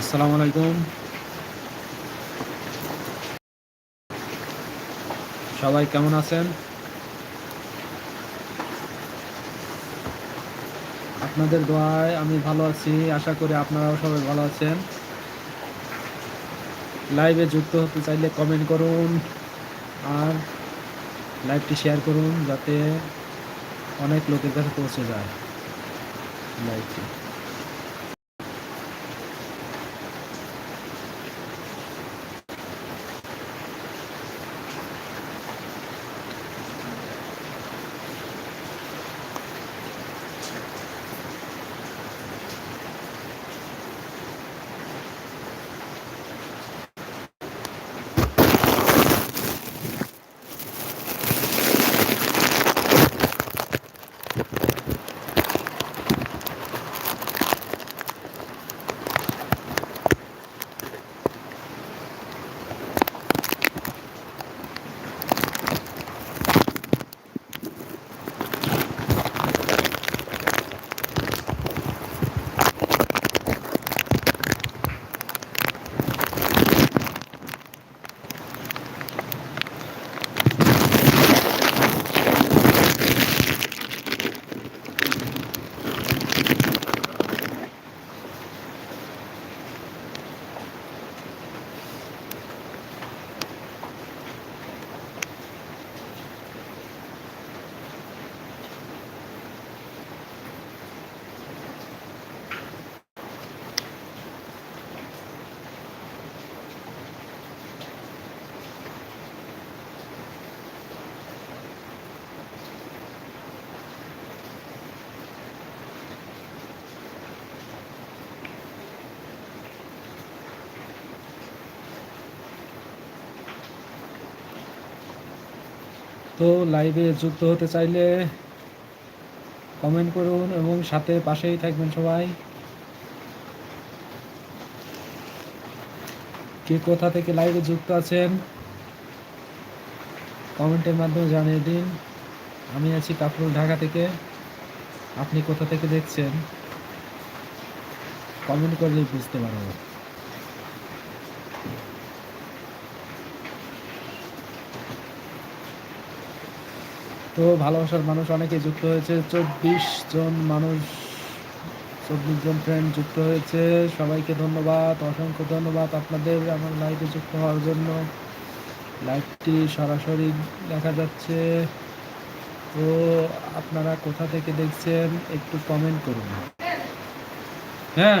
আসসালামু আলাইকুম। সবাই কেমন আছেন? আপনাদের দোয়ায় আমি ভালো আছি, আশা করি আপনারাও সবাই ভালো আছেন। লাইভে যুক্ত হতে চাইলে কমেন্ট করুন আর লাইভটি শেয়ার করুন যাতে অনেক লোকের কাছে পৌঁছে যায় লাইভটি। তো লাইভে যুক্ত হতে চাইলে কমেন্ট করুন এবং সাথে পাশেই থাকবেন সবাই। কে কোথা থেকে লাইভে যুক্ত আছেন? কমেন্টের মাধ্যমে জানিয়ে দিন। আমি আছি কাপড় ঢাকা থেকে। আপনি কোথা থেকে দেখছেন? কমেন্ট করলেই বুঝতে পারব তো ভালোবাসার মানুষ অনেকে যুক্ত হয়েছে। চব্বিশ জন মানুষ, চব্বিশ জন ফ্রেন্ড যুক্ত হয়েছে। সবাইকে ধন্যবাদ, অসংখ্য ধন্যবাদ আপনাদের আমার লাইভে যুক্ত হওয়ার জন্য। লাইভটি সরাসরি দেখা যাচ্ছে। তো আপনারা কোথা থেকে দেখছেন একটু কমেন্ট করুন। হ্যাঁ?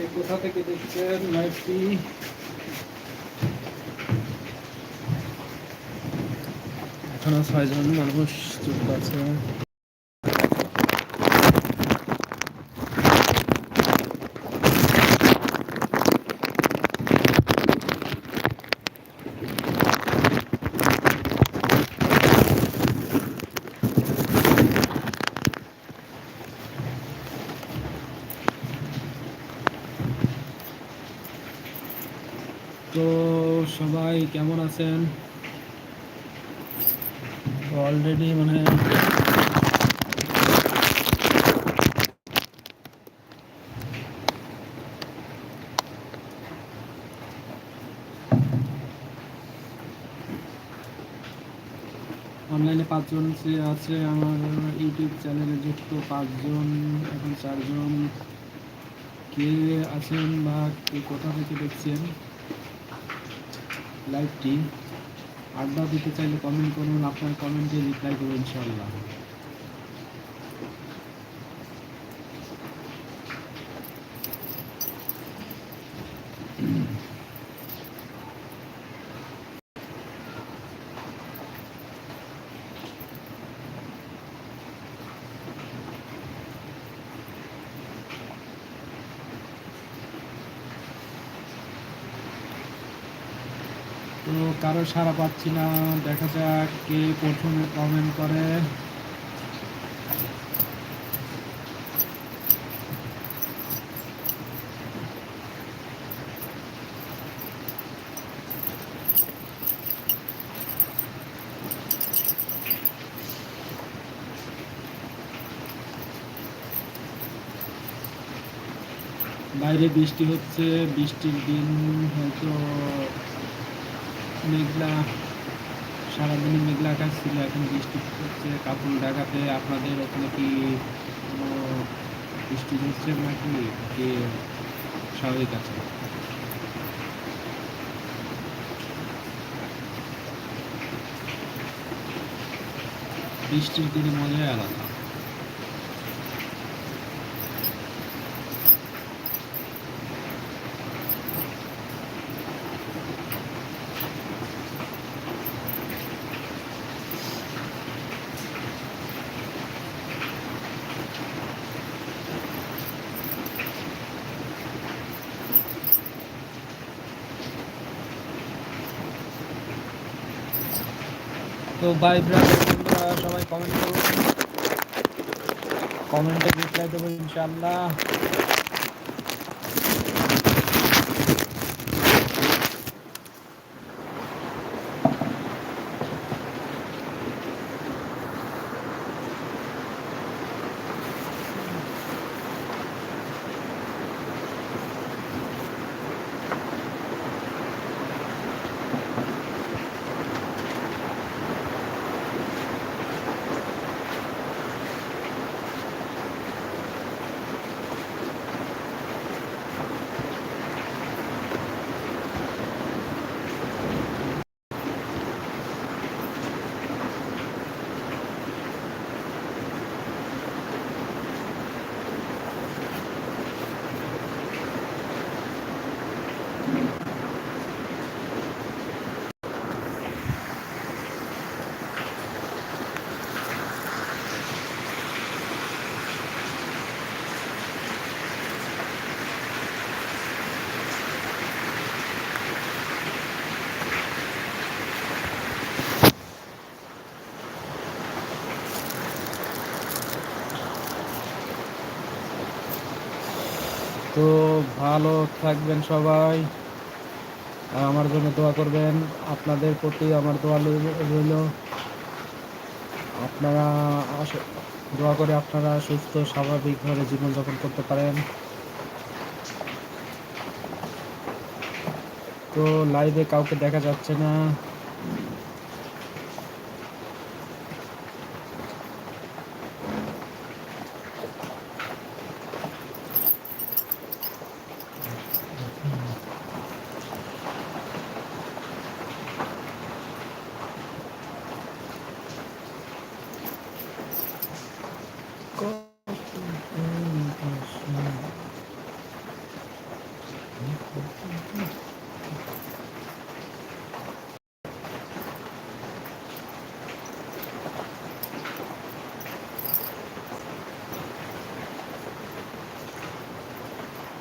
ওকে, কোথা থেকে দেখছেন মাইটি এখনও ছয়জন মানুষ যুক্ত আছে। তো সবাই কেমন আছেন? অলরেডি মানে অনলাইনে পাঁচজন আছে, আমার ইউটিউব চ্যানেলে যুক্ত পাঁচজন এখন চারজন। কে আছেন বা কে কোথা থেকে দেখছেন? লাইভটি আড্ডা দিতে চাইলে কমেন্ট করুন আপনার কমেন্টে রিপ্লাই করুন ইনশাল্লাহ তো কারও সারা পাচ্ছি না। দেখা যাক কে প্রথমে কমেন্ট করে। বাইরে বৃষ্টি হচ্ছে, বৃষ্টির দিন হয়তো মেঘলা সারাদিনই মেঘলা আকাশ ছিল, এখন বৃষ্টি হচ্ছে। কাপড় ঢাকাতে আপনাদের ওখানে কি কোনো বৃষ্টি হচ্ছে নাকি? কি স্বাভাবিক আছে? বৃষ্টির দিনে মজাই আলাদা। তো বাই ব্রাদার সবাই কমেন্ট করুন কমেন্টে রিপ্লাই দেবো ইনশাআল্লাহ। তো ভালো থাকবেন সবাই। আর আমার জন্য দোয়া করবেন। আপনাদের প্রতি আমার দোয়া রইল। আপনারা দোয়া করে আপনারা সুস্থ স্বাভাবিকভাবে জীবনযাপন করতে পারেন। তো লাইভে কাউকে দেখা যাচ্ছে না।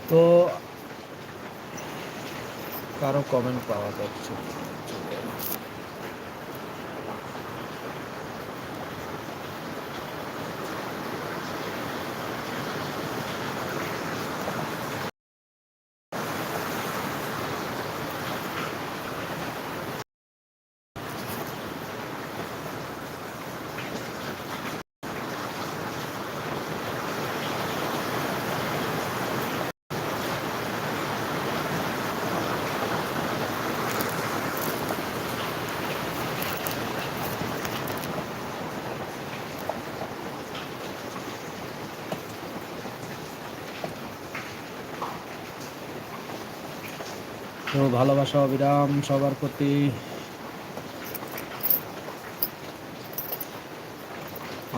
তো কারও কমেন্ট পাওয়া যাচ্ছে। তো ভালোবাসা, অবিরাম সবার প্রতি।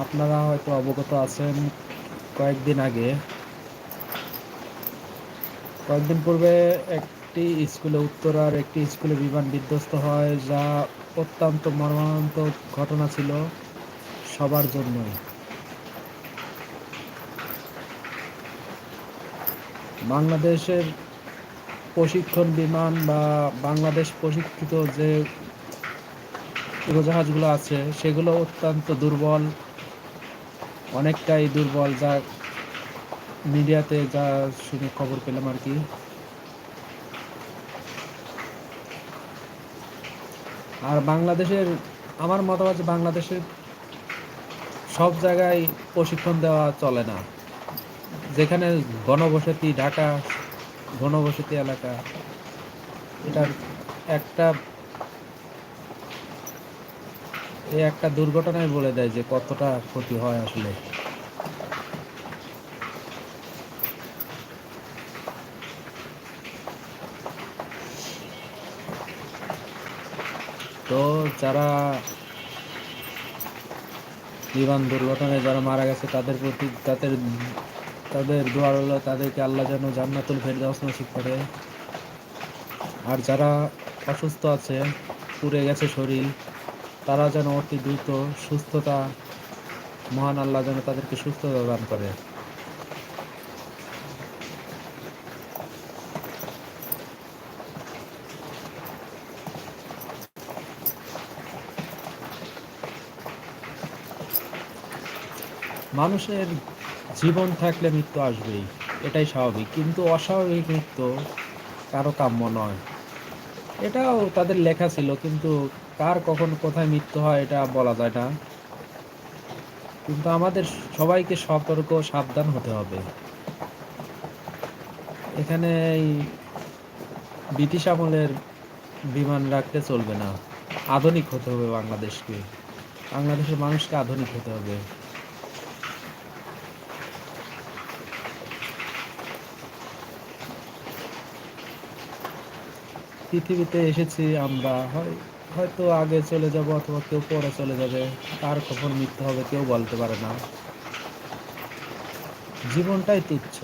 আপনারা হয়তো অবগত আছেন, কয়েকদিন আগে, কয়েকদিন পূর্বে একটি স্কুলে, উত্তরার একটি স্কুলে বিমান বিধ্বস্ত হয়, যা অত্যন্ত মর্মান্তিক ঘটনা ছিল সবার জন্যই। বাংলাদেশের প্রশিক্ষণ বিমান বা বাংলাদেশ প্রশিক্ষিত যে উড়োজাহাজগুলো আছে, সেগুলো অত্যন্ত দুর্বল, অনেকটাই দুর্বল, যা মিডিয়াতে যা শুনে খবর পেলাম আর কি। আর বাংলাদেশের, আমার মতামত বাংলাদেশের সব জায়গায় প্রশিক্ষণ দেওয়া চলে না। যেখানে গণবসতি ঢাকা ঘনবসতি এলাকা। এটার একটা এই একটা দুর্ঘটনাই বলে দেয় যে কতটা ক্ষতি হয় আসলে। তো যারা বিমান দুর্ঘটনায় যারা মারা গেছে, তাদের প্রতি তাদের তাদের দোয়ার হলো তাদেরকে আল্লাহ যেন জান্নাতুল ফেরদাউস নসিব করে। আর যারা অসুস্থ আছে, পুড়ে গেছে শরীর, তারা যেন অতি দ্রুত সুস্থতা, মহান আল্লাহ যেন তাদেরকে সুস্থতা দান করে। মানুষের জীবন থাকলে মৃত্যু আসবেই, এটাই স্বাভাবিক। কিন্তু অস্বাভাবিক মৃত্যু কারও কাম্য নয়। এটাও তাদের লেখা ছিল, কিন্তু কার কখন কোথায় মৃত্যু হয় এটা বলা যায় না। কিন্তু আমাদের সবাইকে সতর্ক, সাবধান হতে হবে। এখানে এই ব্রিটিশ আমলের বিমান রাখতে চলবে না। আধুনিক হতে হবে বাংলাদেশকে। বাংলাদেশের মানুষকে আধুনিক হতে হবে। পৃথিবীতে এসেছি আমরা। হয় হয়তো আগে চলে যাব অথবা কেউ পরে চলে যাবে। কার কখন মৃত্যু হবে কেউ বলতে পারে না। জীবনটাই তুচ্ছ।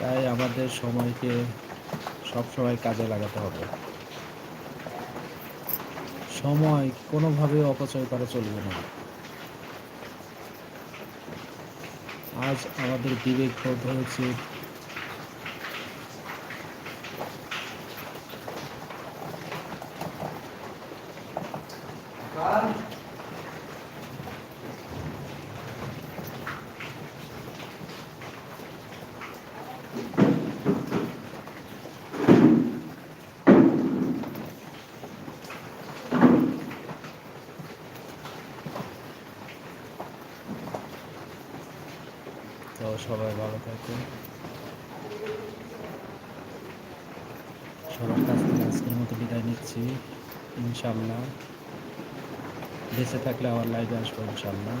তাই আমাদের সময়কে সব সময় কাজে লাগাতে হবে। সময় কোনোভাবে অপচয় করা চলবে না। আজ আমাদের বিবেক বোধ হয়েছে। তো আজকের মতো বিদায় নিচ্ছি ইনশাল্লাহ বেঁচে থাকলে আবার লাইভে আসব ইনশাল্লাহ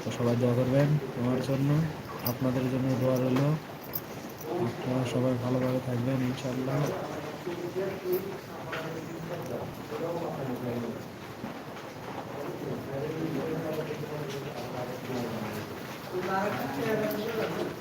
তো সবাই দোয়া করবেন তোমার জন্য, আপনাদের জন্য দোয়া রইল। আপনারা সবাই ভালোভাবে থাকবেন ইনশাল্লাহ lá que era